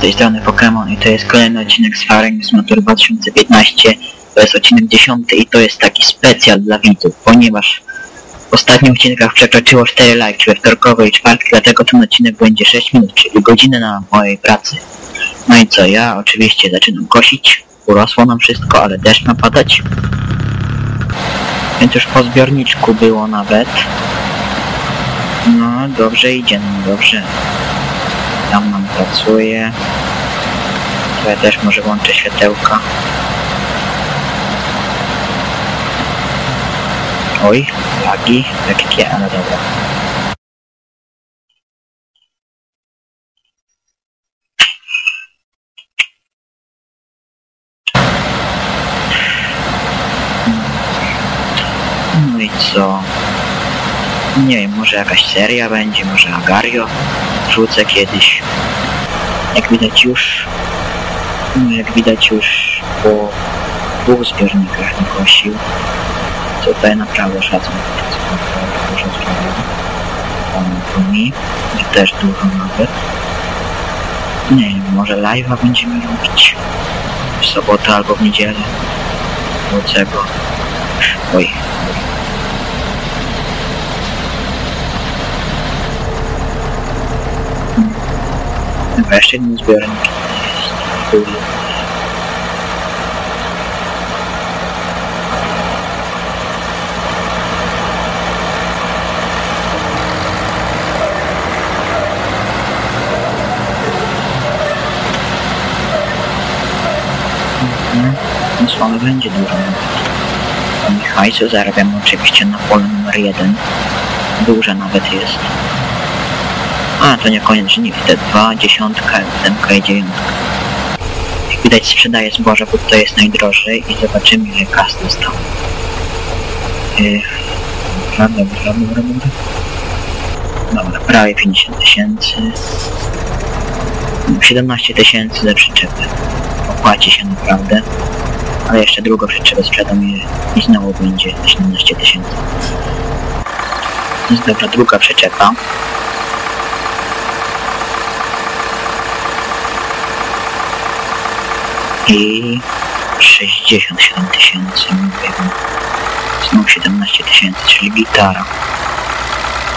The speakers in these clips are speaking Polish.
tej strony Pokémon i to jest kolejny odcinek z Farem z Motor 2015. To jest odcinek 10 i to jest taki specjal dla widzów, ponieważ w ostatnich odcinkach przekroczyło 4 like, we wtorkowe i czwartki, dlatego ten odcinek będzie 6 minut, czyli godzinę na mojej pracy. No i co, ja oczywiście zaczynam kosić, urosło nam wszystko, ale deszcz ma padać. Więc już po zbiorniczku było nawet. No, dobrze idzie, no dobrze. Tam pracuje. To ja też może włączę światełka. Oj, lagi, lekkie, ale dobra. No i co? Nie wiem, może jakaś seria będzie, może Agario wrzucę kiedyś. Jak widać już, no jak widać już po dwóch zbiornikach nie kosił. Tutaj naprawdę szacun dużo zrobił. Pomógł mi, też dużo nawet. Nie wiem, może live'a będziemy robić w sobotę albo w niedzielę. Łocego. Oj, Chyba jeszcze jeden zbiornik jest. No słowy będzie dużo hajsu zarabiam oczywiście na pole numer jeden. Duże nawet jest. A, to nie koniec żniw, te dwa, dziesiątka, ósemka i dziewiątka. Jak widać sprzedaje zboże, bo to jest najdrożej i zobaczymy ile kas dostał. Yy, dobra, dobra, dobra, dobra. Dobra, prawie 50 tysięcy. 17 tysięcy za przyczepę. Opłaci się naprawdę. Ale jeszcze drugą przyczepę sprzedam i, i znowu będzie 17 tysięcy. Jest dobra, druga przyczepa. I 67 tysięcy. Znów 17 tysięcy, czyli gitara.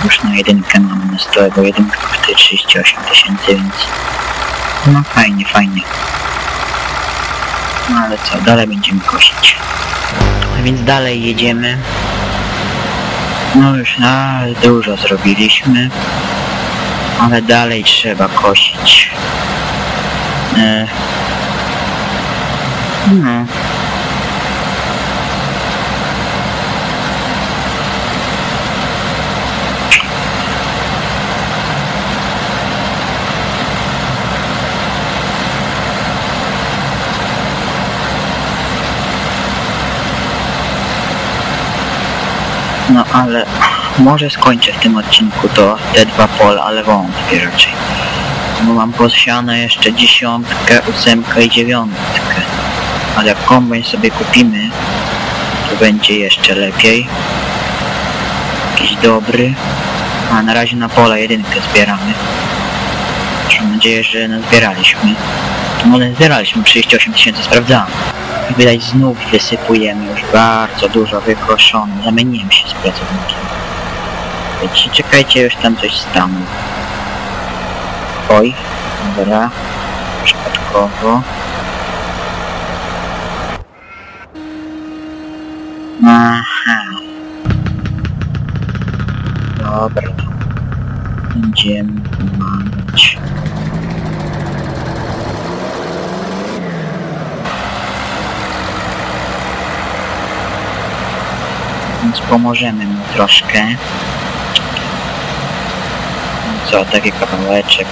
Już na jedynkę mamy na stole, bo jedynka kosztuje 38 tysięcy, więc no fajnie, fajnie. No ale co, dalej będziemy kosić. A więc dalej jedziemy. No już na dużo zrobiliśmy, ale dalej trzeba kosić. E, no. No ale może skończę w tym odcinku to te dwa pola, ale wątpię raczej. Bo mam posiane jeszcze dziesiątkę, ósemkę i dziewiątkę. Ale jak kombajn sobie kupimy, to będzie jeszcze lepiej. Jakiś dobry. A na razie na pola jedynkę zbieramy. Mam nadzieję, że nazbieraliśmy. No zbieraliśmy 38 tysięcy, sprawdzałem. Jak widać znów wysypujemy już bardzo dużo wykoszone. Zamieniłem się z pracownikiem. Wiecie, czekajcie, już tam coś stanął. Oj, dobra. Przypadkowo. Aha. Dobra. Będziemy pomagać. Więc pomożemy mu troszkę. Co, taki kawałeczek.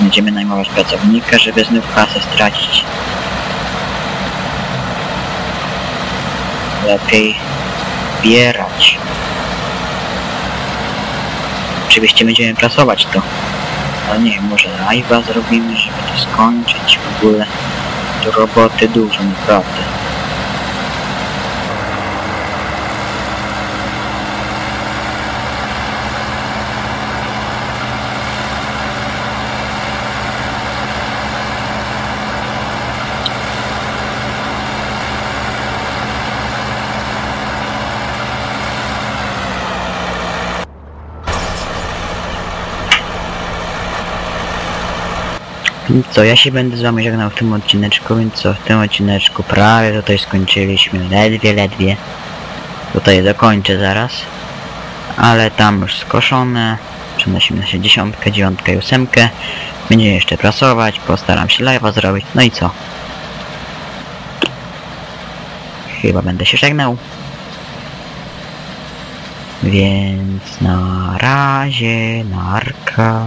Będziemy najmować pracownika, żeby znów kasę stracić. Lepiej zbierać. Oczywiście będziemy prasować to. Ale nie wiem, może live'a zrobimy, żeby to skończyć w ogóle. Tu roboty dużo, naprawdę. Co, ja się będę z wami żegnał w tym odcineczku, więc co, w tym odcineczku prawie tutaj skończyliśmy, ledwie, ledwie. Tutaj dokończę zaraz. Ale tam już skoszone. Przenosimy się dziesiątkę, dziewiątkę i ósemkę. Będzie jeszcze prasować, postaram się live'a zrobić, no i co? Chyba będę się żegnał. Więc na razie, narka.